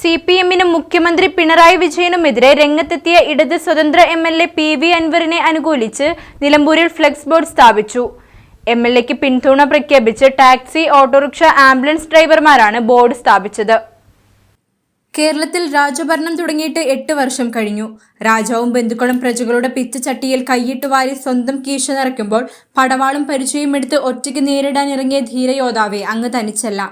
C P എമ്മിനും മുഖ്യമന്ത്രി പിണറായി വിജയനുമെതിരെ രംഗത്തെത്തിയ ഇടത് സ്വതന്ത്ര M L A P V അൻവറിനെ അനുകൂലിച്ച് നിലമ്പൂരിൽ ഫ്ലെക്സ് ബോർഡ് സ്ഥാപിച്ചു. എം എൽ എക്ക് പിന്തുണ പ്രഖ്യാപിച്ച് ടാക്സി ഓട്ടോറിക്ഷ ആംബുലൻസ് ഡ്രൈവർമാരാണ് ബോർഡ് സ്ഥാപിച്ചത്. കേരളത്തിൽ രാജഭരണം തുടങ്ങിയിട്ട് എട്ട് വർഷം കഴിഞ്ഞു. രാജാവും ബന്ധുക്കളും പ്രജകളുടെ പിച്ചച്ചട്ടിയിൽ കൈയിട്ട് വാരി സ്വന്തം കീശ നിറയ്ക്കുമ്പോൾ പടവാളും പരിചയം എടുത്ത് ഒറ്റയ്ക്ക് നേരിടാനിറങ്ങിയ ധീരയോദ്ധാവെ അങ്ങ് തനിച്ചല്ല.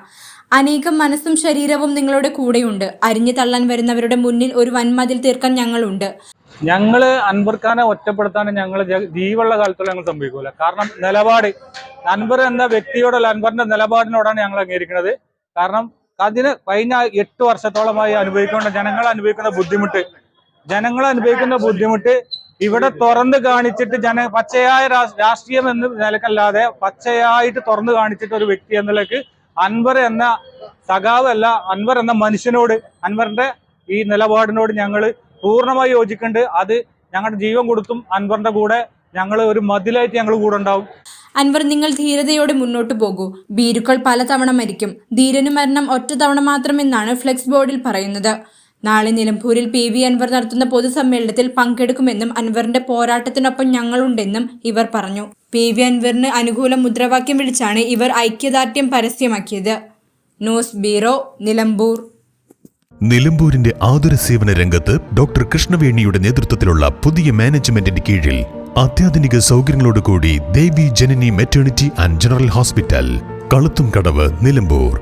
അനേകം മനസ്സും ശരീരവും നിങ്ങളുടെ കൂടെയുണ്ട്. അരിഞ്ഞു തള്ളാൻ വരുന്നവരുടെ മുന്നിൽ ഒരു വൻമതിൽ തീർക്കാൻ ഞങ്ങളുണ്ട്. ഞങ്ങൾ അൻവർഖാനെ ഒറ്റപ്പെടുത്താൻ ഞങ്ങൾ ജീവുള്ള കാലത്തോളം ഞങ്ങൾ സംഭവിക്കൂല. കാരണം നിലപാട് അൻവർ എന്ന വ്യക്തിയോടുള്ള അൻവറിന്റെ നിലപാടിനോടാണ് ഞങ്ങൾ അംഗീകരിക്കുന്നത്. കാരണം അതിന് കഴിഞ്ഞ എട്ട് വർഷത്തോളമായി അനുഭവിക്കേണ്ട ജനങ്ങൾ അനുഭവിക്കുന്ന ബുദ്ധിമുട്ട് ജനങ്ങൾ അനുഭവിക്കുന്ന ബുദ്ധിമുട്ട് ഇവിടെ തുറന്ന് കാണിച്ചിട്ട് ജന പച്ചയായ രാഷ്ട്രീയം എന്ന് നിലക്കല്ലാതെ പച്ചയായിട്ട് തുറന്നു കാണിച്ചിട്ട് ഒരു വ്യക്തി എന്നുള്ളക്ക് അൻവർ എന്ന സഖാവ് അല്ല അൻവർ എന്ന മനുഷ്യനോട് അൻവറിന്റെ ഈ നിലപാടിനോട് ഞങ്ങൾ പൂർണമായി യോജിക്കുന്നുണ്ട്. അത് ഞങ്ങളുടെ ജീവൻ കൊടുത്തും അൻവറിന്റെ കൂടെ ഞങ്ങൾ ഒരു മതിലായിട്ട് ഞങ്ങൾ കൂടെ ഉണ്ടാവും. അൻവർ നിങ്ങൾ ധീരതയോടെ മുന്നോട്ട് പോകൂ. ഭീരുക്കൾ പലതവണ മരിക്കും. ധീരന് മരണം ഒറ്റ തവണ മാത്രമെന്നാണ് ഫ്ലെക്സ് ബോർഡിൽ പറയുന്നത്. നാളെ നിലമ്പൂരിൽ പി വി അൻവർ നടത്തുന്ന പൊതുസമ്മേളനത്തിൽ പങ്കെടുക്കുമെന്നും അൻവറിന്റെ പോരാട്ടത്തിനൊപ്പം ഞങ്ങളുണ്ടെന്നും ഇവർ പറഞ്ഞു. പി വി അൻവറിന് അനുകൂല മുദ്രാവാക്യം വിളിച്ചാണ് ഇവർ ഐക്യദാർഢ്യം പരസ്യമാക്കിയത്. News bureau Nilambur. നിലമ്പൂരിന്റെ ആതുര സേവന രംഗത്ത് ഡോക്ടർ കൃഷ്ണവേണിയുടെ നേതൃത്വത്തിലുള്ള പുതിയ മാനേജ്മെന്റിന്റെ കീഴിൽ അത്യാധുനിക സൗകര്യങ്ങളോടുകൂടി Devi Janani maternity and general hospital Kaluthum Kadavu Nilambur.